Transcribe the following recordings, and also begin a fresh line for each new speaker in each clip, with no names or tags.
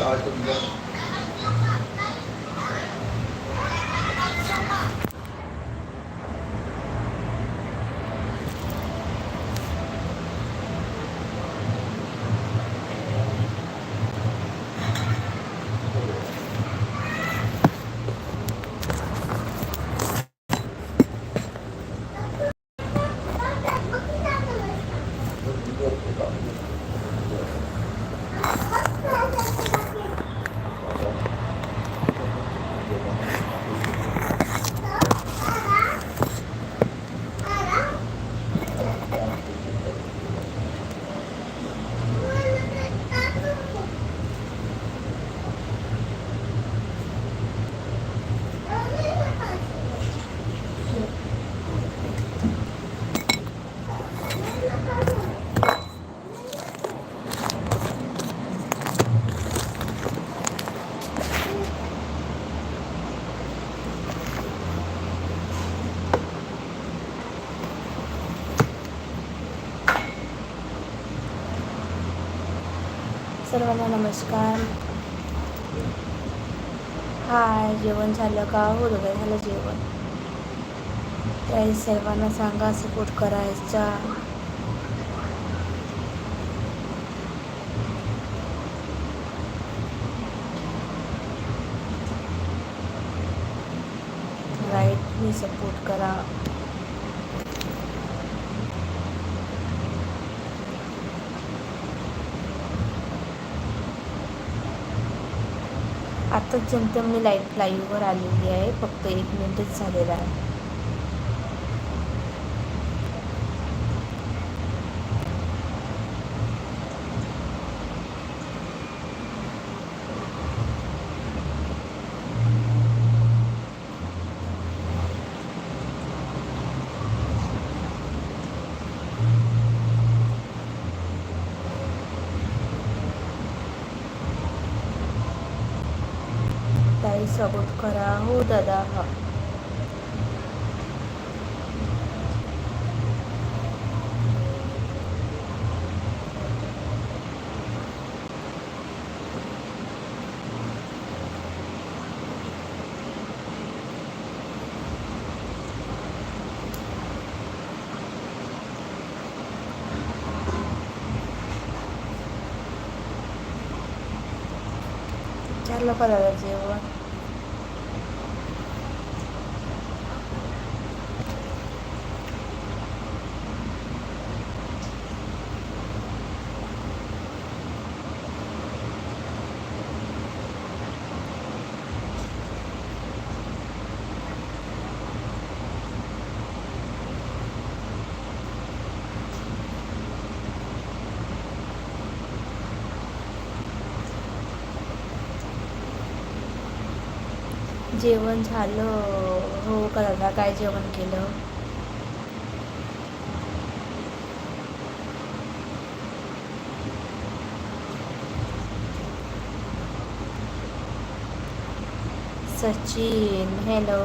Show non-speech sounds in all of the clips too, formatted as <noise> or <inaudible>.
आवाज कमी करा सर्वांना नमस्कार. हाय जेवण झालं का? हो दोघं झालं जेवण. काही सर्वांना सांगा सपोर्ट करायचा राईटनी सपोर्ट करा आताच जेमतेम मी लाइट लाईव्हवर आलेली आहे. फक्त एक मिनिटच झालेला आहे ताई सपोर्ट करा हो दादा हा झालं का दादा जेवण जेवण झालं. हो का दादा काय जेवण केलं? सचिन हॅलो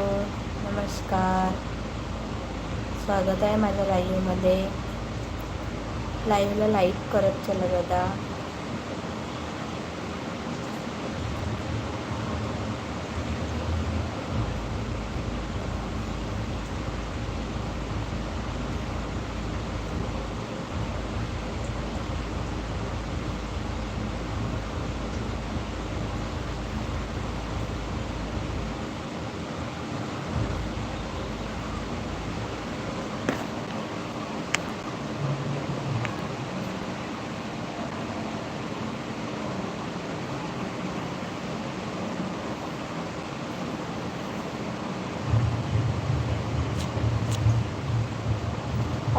नमस्कार. स्वागत आहे माझ्या लाईव्हमध्ये लाईव्हला लाईक करत चला दादा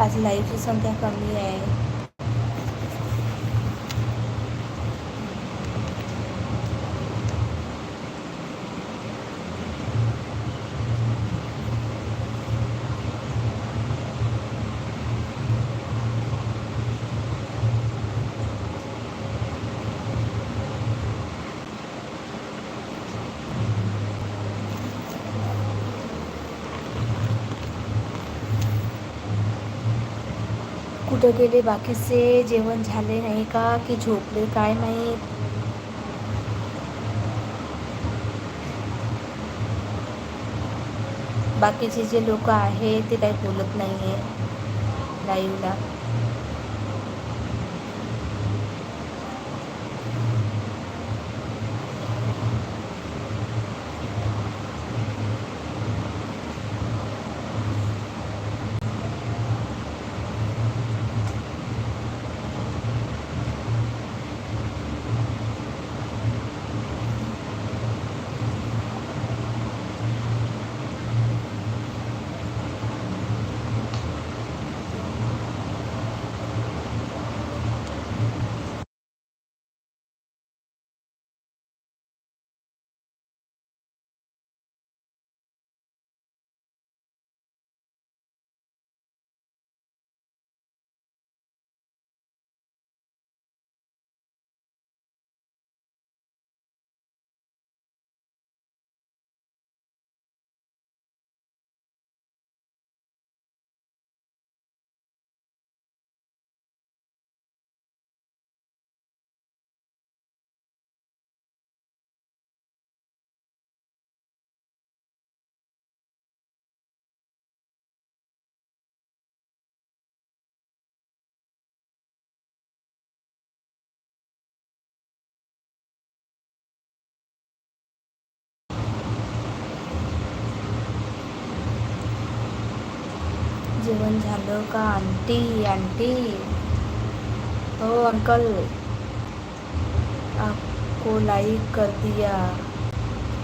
आज लाईव्हची संख्या कमी आहे कुठं गेले बाकीचे जेवण झाले नाही का? की झोपले काय नाही बाकीचे जे लोक आहे ते काही बोलत नाही आहे लाईव्हला जेवण झालं का आंटी आंटी हो अंकल आपको लाइक कर दिया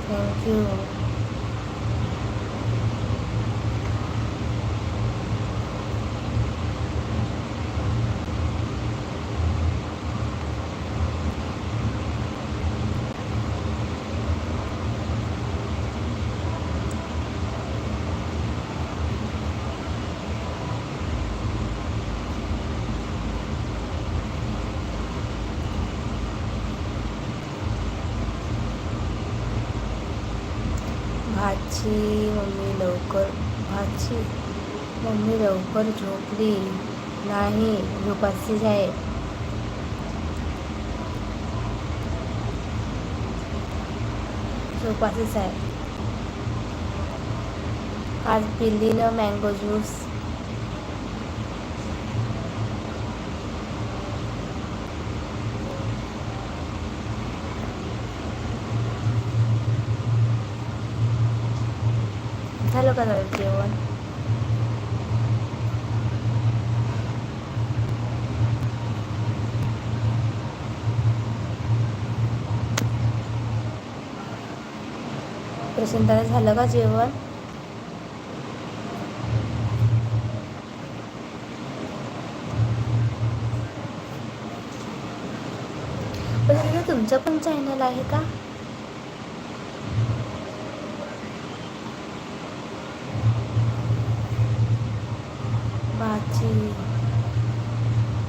थैंक यू भाची मम्मी लवकर भाची मम्मी लवकर झोपली नाही झोपाचीच आहे झोपासीच आहे आज पिल्ली मँगो ज्यूस झालं का झालं जेवण? प्रशांताला झालं का जेवण? पण तुमचं पण चॅनल आहे का? भाची.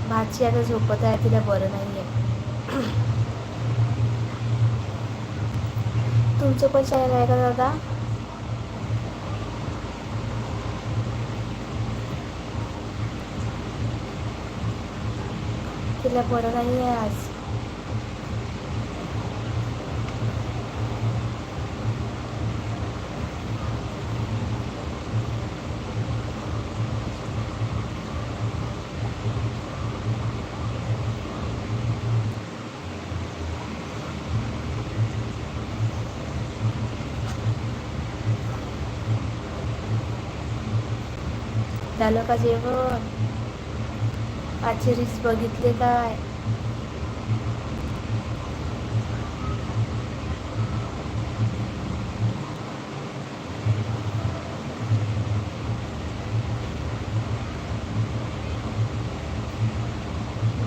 भाची आता झोपत आहे तिला बरं नाही आहे तुमचं पण चॅनल आहे का दादा? तिला बरं नाही आहे आज. झालं का जेवण? आजचे रील्स बघितले काय?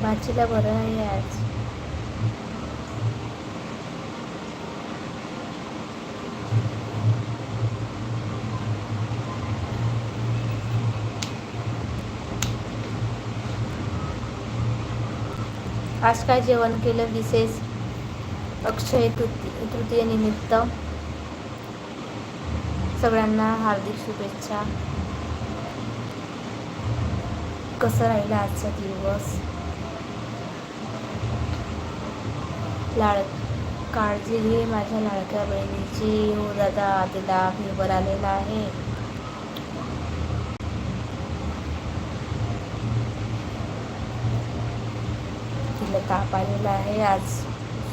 भाजीला बरं नाही आहे आज. आज काय जेवण केलं विशेष? अक्षय तृती तृतीयेनिमित्त. सगळ्यांना हार्दिक शुभेच्छा. कसं राहिलं आजचा दिवस? लाळ काळजी घे माझ्या लाडक्या बहिणीची. हो दादा तिला फेवर आलेला आहे. तिला ताप आलेला आहे. आज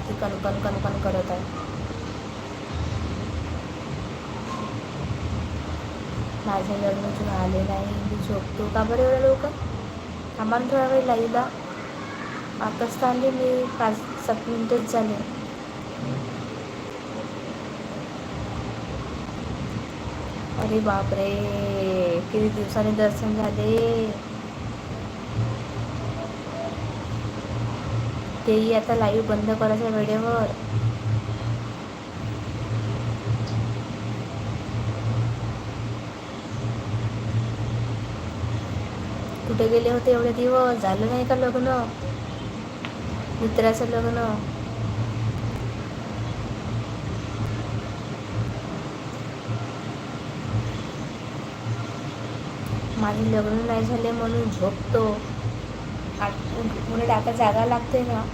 ती कणकण कणकण करत आहे. माझं लग्न तुला आले नाही. मी झोपतो का बरं एवढं लोक आम्हाला थोडा वेळ लाईला. आताच तर आले मी. पाच सात मिनिटच झाले. अरे बापरे! किती दिवसांनी दर्शन झाले. तेही आता लाईव्ह बंद करायचं वेळेवर. कुठे गेले होते एवढे दिवस? झालं नाही का लग्न? मित्राचं लग्न? माझे लग्न नाही झाले म्हणून झोपतो. आठ- उलट आता जागा लागते ना.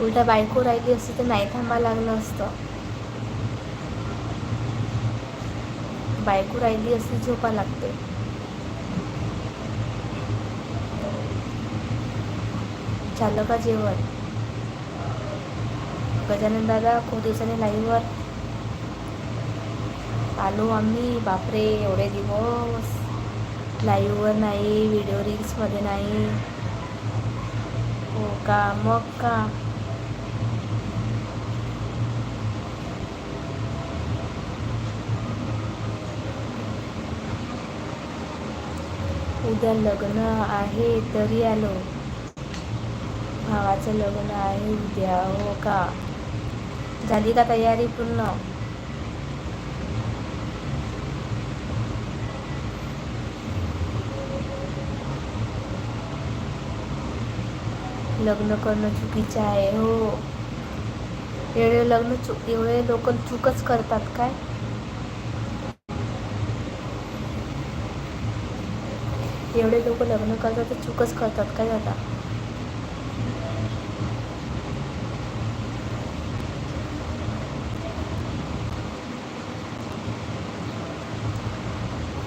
उलटा बायको राहिली असती तर नाही थांबा लागलं असतं. बायको राहिली असती झोपा लागते. झालं का जेवण? गजानन दादा खूप दिवसांनी लाईव्हवर आलो आम्ही बापरे एवढे दिवस. लाईव्हवर नाही व्हिडिओ रील्समध्ये नाही. हो का? मग का? उद्या लग्न आहे तरी आलो. भावाचं लग्न आहे उद्या हो का? झाली का तयारी पूर्ण? लग्न करणं चुकीचं आहे हो. एवढे लग्न चुक एवढे लोक चूकच करतात काय? एवढे लोक लग्न करतात तर चूकच करतात काय दादा?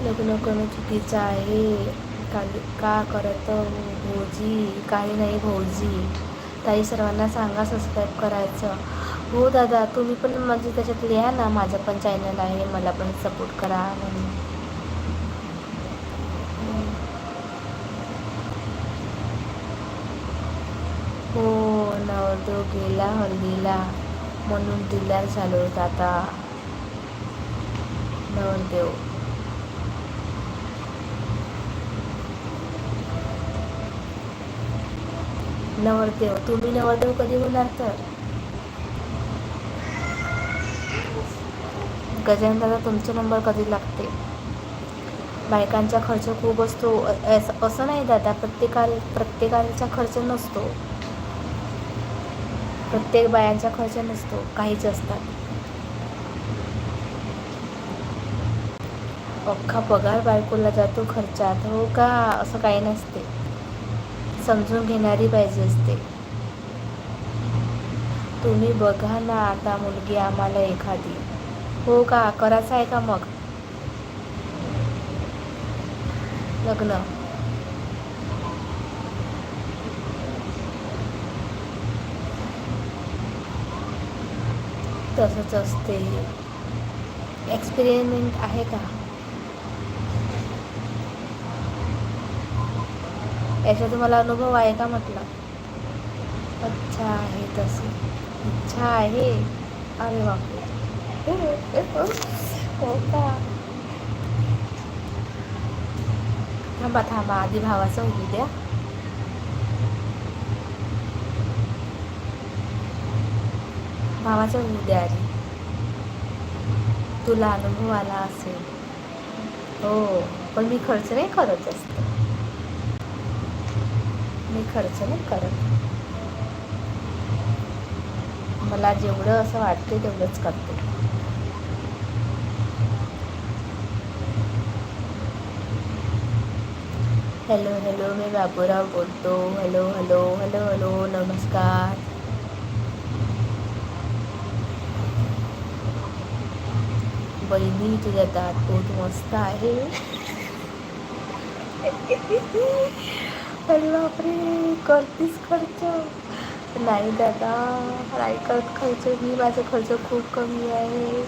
लग्न करणं चुकीचं आहे. काली का करत भाऊजी काही नाही भाऊजी ताई सर्वांना सांगा सबस्क्राईब करायचं. हो दादा तुम्ही पण म्हणजे त्याच्यात लिहा ना माझं पण चॅनल आहे मला पण सपोर्ट करा म्हणून. हो नवरदेव गेला हल्लीला म्हणून दिल्यार झालो दादा. नवरदेव. नवरदेव. तुम्ही नवरदेव कधी होणार तर? गजानन दादा तुमचे नंबर कधी लागते? बायकांचा खर्च खूप असतो. असं नाही दादा प्रत्येकाला प्रत्येकाचा खर्च नसतो. प्रत्येक बायांचा खर्च नसतो. काहीच असतात. अख्खा पगार बायकोला जातो खर्चात. हो का? असं काही नसते. समजून घेणारी पाहिजे असते. तुम्ही बघा ना आता मुलगी आम्हाला एखादी. हो का? करायचं आहे का मग? लग्न. तसंच असते. एक्सपेरिमेंट आहे का? याचा तुम्हाला अनुभव आहे का म्हटलं? अच्छा आहे तसं. इच्छा आहे. अरे बापरे. हो का थांबा थांबा. आधी भावाचं होऊ द्या. भावाचं होऊ द्या आधी. तुला अनुभव आला असेल. हो पण मी खर्च नाही करत असतो मी खर्च नाही करत. मला जेवढं असं वाटते तेवढंच करते. हॅलो हॅलो मी बाबूराव बोलतो. हॅलो हॅलो हॅलो हॅलो नमस्कार. बहिणी तुझ्या दात पोट मस्त आहे. <laughs> अरे बापरे करतीस खर्च. नाही दादा नाही करत खर्च मी माझा खर्च खूप कमी आहे.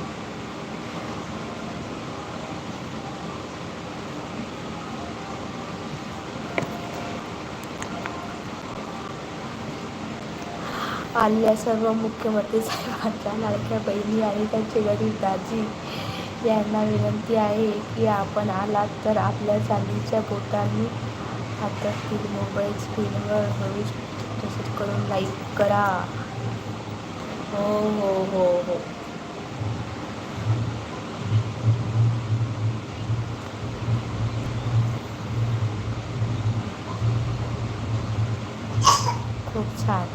आल्या सर्व मुख्यमंत्री साहेबांच्या लाडक्या बहिणी आणि त्यांचे गरीब दाजी यांना विनंती आहे की आपण आलात तर आपल्या चांदीच्या बोटांनी हातातील मोबाईल स्क्रीनवर भविष्य तसेच करून लाईक करा. हो हो हो हो. खूप छान.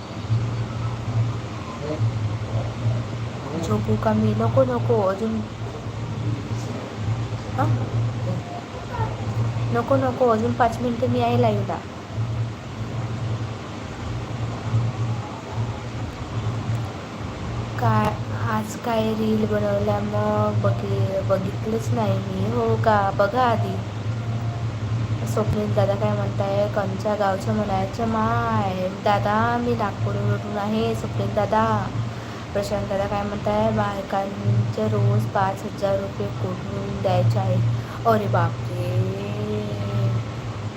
झोपू का मी? नको नको अजून. हां? नको नको अजून पाच मिनटं मी आहे लाईव्हला काय आज काय रील बनवल्या मग? बघी बघितलंच नाही मी. हो का? बघा आधी. स्वप्नील दादा काय म्हणताय? कंचा गावचं म्हणायचं माय. दादा मी नागपूरवरून आहे स्वप्नील दादा. प्रशांत दादा काय म्हणताय? बायकांचे रोज पाच हजार रुपये कुठून द्यायचे आहे अरे बापरे.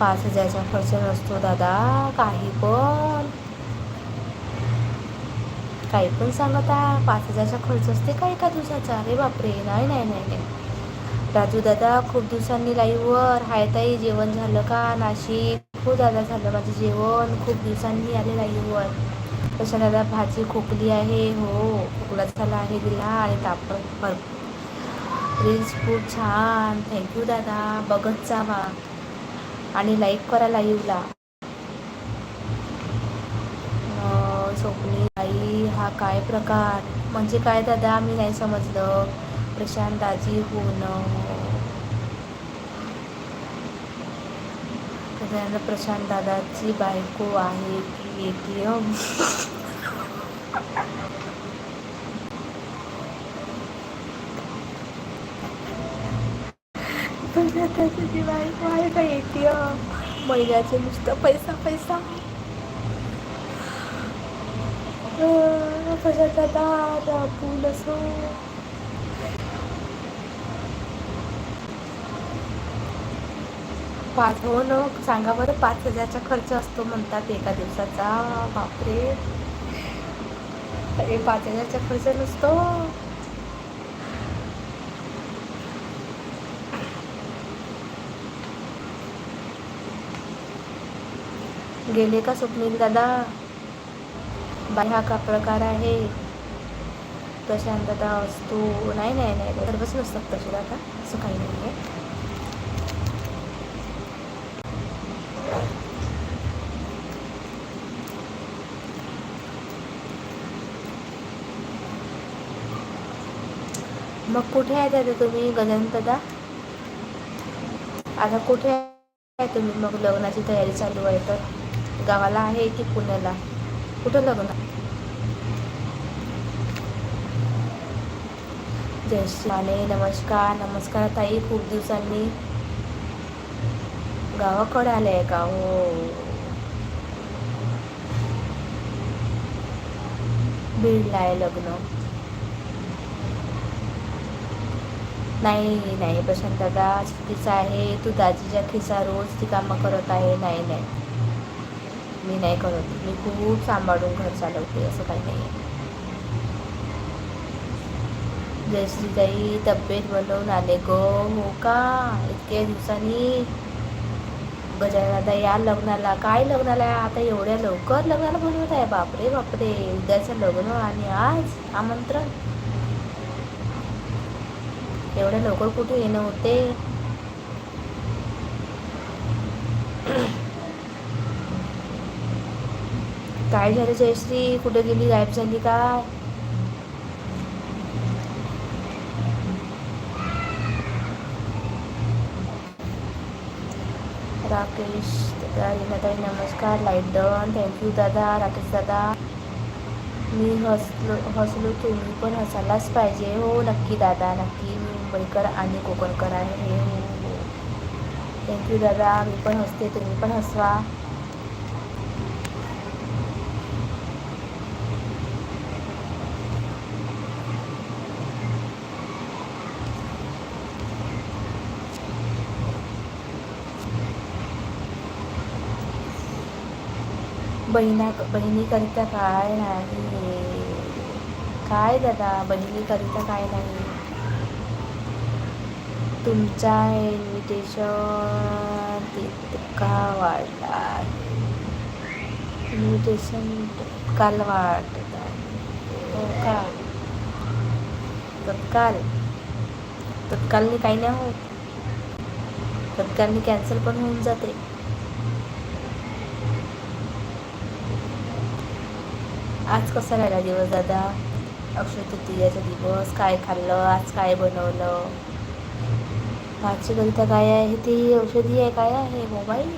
पाच हजारचा खर्च नसतो दादा काही पण. काही पण सांगत आहे पाच हजारचा खर्च असते का एका दिवसाचा? अरे बापरे नाही नाही नाही नाही. राजू दादा खूप दिवसांनी लाईव्हवर हाय ताई जेवण झालं का? नाशिक. हो दादा झालं माझं जेवण. खूप दिवसांनी आले लाईव्हवर तशा दादा भाजी खोकली आहे. हो खोकला झाला आहे दिला आणि ताप भरपूर. रील्स खूप छान. थँक्यू दादा. बघत जावा आणि लाईक करा लाईव्हला. स्वप्नी आई हा काय प्रकार? म्हणजे काय दादा मी नाही समजलं. प्रशांत दाजी होणं त्याच्यानंतर प्रशांत दादाची बायको आहे की ए टी दिवाळी आहे का ए टी एम महिन्याचे नुसतं पैसा पैसा. कशाचा दादा आपण असो पाच हो न सांगा बरं पाच हजारचा खर्च असतो म्हणतात एका दिवसाचा. बापरे. अरे पाच हजारचा खर्च नसतो. गेले का स्वप्नील दादा? बाई हा का प्रकार आहे? प्रशांतता असतो नाही नाही नाही सर्वच नसतात तसे दादा असं काही नाही आहे मग कुठे आहे दादा तुम्ही गजानन दादा? आता कुठे आहे तुम्ही? मग लग्नाची तयारी चालू आहे तर? गावाला आहे की पुण्याला? कुठं लग्न? जय श्री नमस्कार. नमस्कार ताई खूप दिवसांनी गावाकडे आले आहे का? हो. बीडला आहे लग्न. नाही नाही प्रशांत दादा चुकीचं आहे. तू दाजीच्या खिसा रोज ती कामं करत आहे. नाही नाही. मी नाही करत. मी खूप सांभाळून घर चालवते असं काही नाही आहे. जयश्रीताई तब्येत बनवून आले ग. हो का? इतक्या दिवसांनी. गजानदा या लग्नाला. काय लग्नाला? आता एवढ्या लवकर लग्नाला बनवत आहे. बापरे बापरे. उद्याचं लग्न आणि आज आमंत्रण. एवढ्या लवकर कुठे येणं होते? काय झालं जयश्री? कुठे गेली? गायब झाली काय राकेश दादा रीनाताई नमस्कार. लाइट डन थँक्यू दादा. राकेश दादा. मी हसलो हसलो तुम्ही पण हसायलाच पाहिजे. हो नक्की दादा. नक्की. मी मुंबईकर आणि कोकणकर आहे. हो, हो, हो. थँक्यू दादा. मी पण हसते. तुम्ही पण हसवा. बहिणा बहिणीकरिता काय नाही. काय दादा बहिणीकरिता काय नाही. तुमचा इन्व्हिटेशन तितका वाढला इन्व्हिटेशन तत्काल वाटत हो का? तत्काल? तत्कालने काही नाही होत. तत्कालने कॅन्सल पण होऊन जाते. आज कसा राहिला दिवस दादा? अक्षय तृतीयाचा दिवस काय खाल्लं आज काय बनवलं? भाजीकरिता काय आहे? ते औषधी आहे काय आहे? मोबाईल?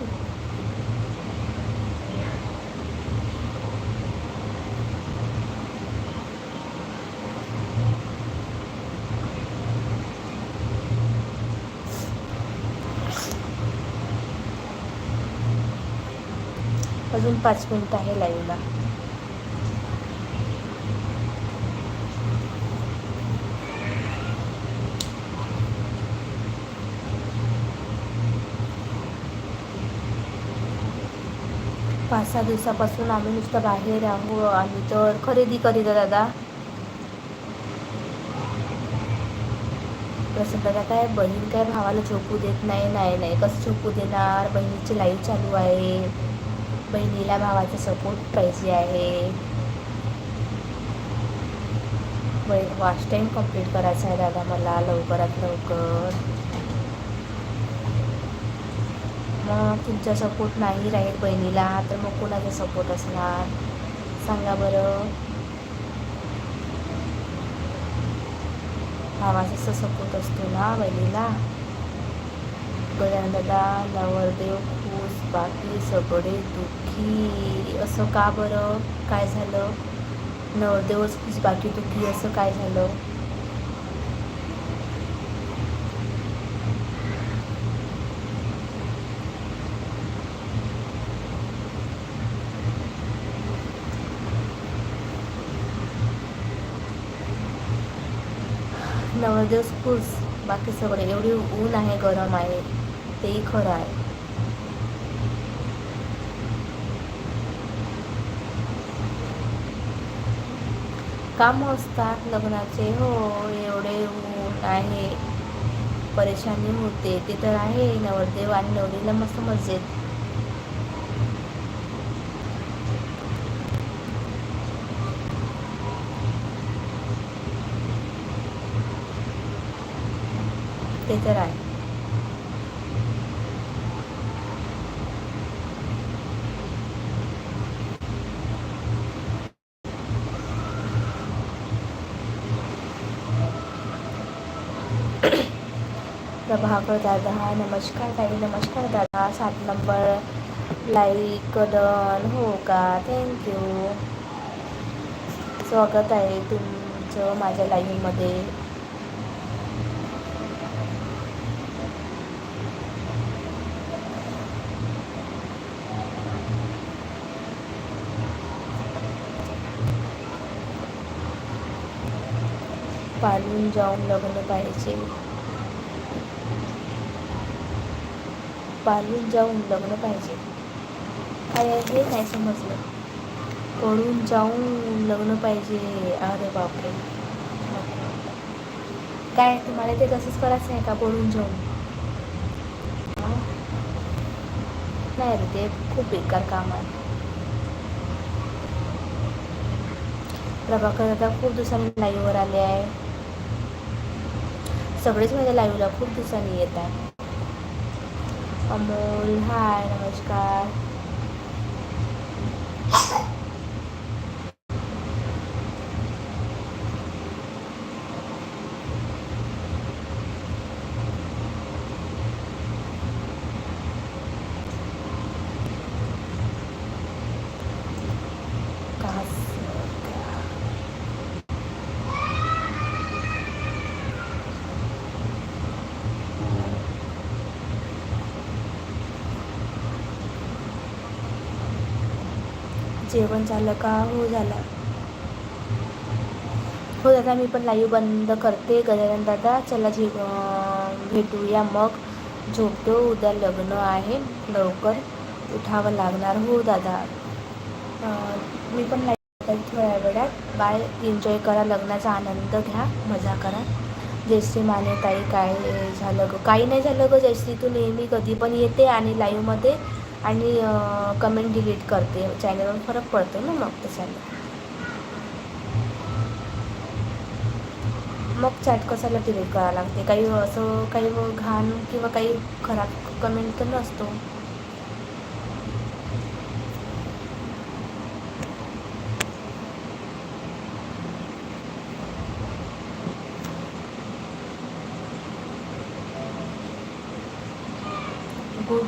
अजून पाच मिनिट आहे लाईव्हला पाच सहा दिवसापासून आम्ही नुसतं बाहेर आहो आम्ही तर खरेदी करीत दादा. प्रसन्न दादा काय बहीण काय भावाला झोपू देत नाही नाही नाही. कसं झोपू देणार? बहिणीची लाईफ चालू आहे. बहिणीला भावाचा सपोर्ट पाहिजे आहे. वाच टाईम कंप्लीट करायचा आहे दादा मला लवकरात लवकर. मग तुमचा सपोर्ट नाही राहील बहिणीला तर मग कोणाचा सपोर्ट असणार? सांगा बरं. भावाचा सपोर्ट असतो ना बहिणीला. गजानन दादा नवरदेव खुश बाकी सगळे दुःखी. असं का बरं? काय झालं? नवरदेवच खुश बाकी दुःखी असं काय झालं? नवरदेव खुश बाकी सगळे एवढी ऊन आहे गरम आहे तेही खरं आहे. कामं असतात लग्नाचे हो एवढे ऊन आहे. परेशानी होते ते तर आहे नवरदेव आणि नवरीला मस्त मजेत. ते तर आहे. प्रभाकर दादा नमस्कार ताई नमस्कार दादा. सात नंबर लाईक डन हो का? थँक्यू स्वागत आहे तुमचं माझ्या लाईव्हमध्ये पालून जाऊन लग्न पाहिजे पालून जाऊन लग्न पाहिजे काय आहे हे नाही समजलं. पळून जाऊन लग्न पाहिजे. अरे बापरे. काय तुम्हाला ते तसंच करायचं नाही का पळून जाऊन? नाही रे ते खूप बेकार काम आहे. प्रभाकर दादा खूप दिवसांनी लाईव्हवर आले आहे. सगळेच माझ्या लाईव्हला खूप दिवसांनी येत आहे अमोल हाय नमस्कार. जेवण झालं का? हो झालं. हो दादा मी पण लाईव्ह बंद करते. गजानन दादा चला जे भेटूया मग. झोपतो उद्या लग्न आहे. लवकर उठावं लागणार. हो दादा. मी पण लाईव्ह थोड्या वेळात. बाय. एन्जॉय करा. लग्नाचा आनंद घ्या. मजा करा. जयश्री माने ताई काय झालं ग? काही नाही झालं ग जयश्री तू नेहमी कधी पण येते आणि लाईव्हमध्ये आणि कमेंट डिलीट करते. चॅनलवर फरक पडतो ना मग त्याच्याने मग चॅट कशाला डिलीट करावं लागते? काही असं काही घाण किंवा काही खराब कमेंट तर नसतो.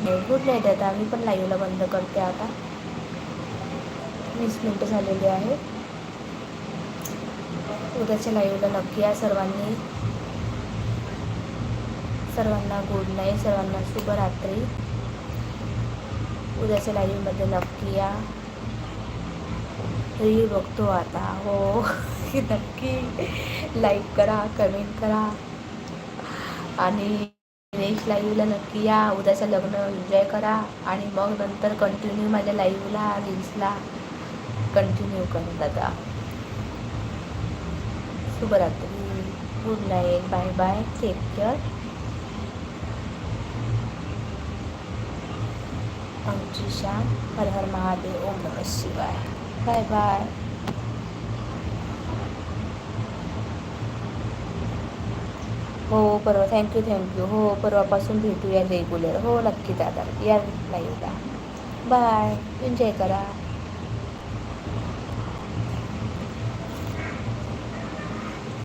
गुड गुड नाईट आता मी पण लाईव्हला बंद करते आता. वीस मिनटं झालेली आहे उद्याच्या लाईव्हला नक्की या सर्वांनी. सर्वांना गुड नाईट सर्वांना शुभरात्री उद्याच्या लाईव्हमध्ये नक्की या. रील बघतो आता. हो. <laughs> नक्की लाईक करा कमेंट करा. आणि नेक्स्ट लाईव्हला नक्की या. उद्याचं लग्न एन्जॉय करा. आणि मग नंतर कंटिन्यू माझ्या लाईव्हला रील्सला कंटिन्यू करून दादा. शुभरात्री. Good night bye bye take care आमची श्याम हर हर महादेव ओम नमः शिवाय. बाय बाय हो परवा. थँक्यू थँक्यू हो परवापासून भेटूया रेग्युलर हो नक्की दादा. या लाईव्हला बाय एन्जॉय करा.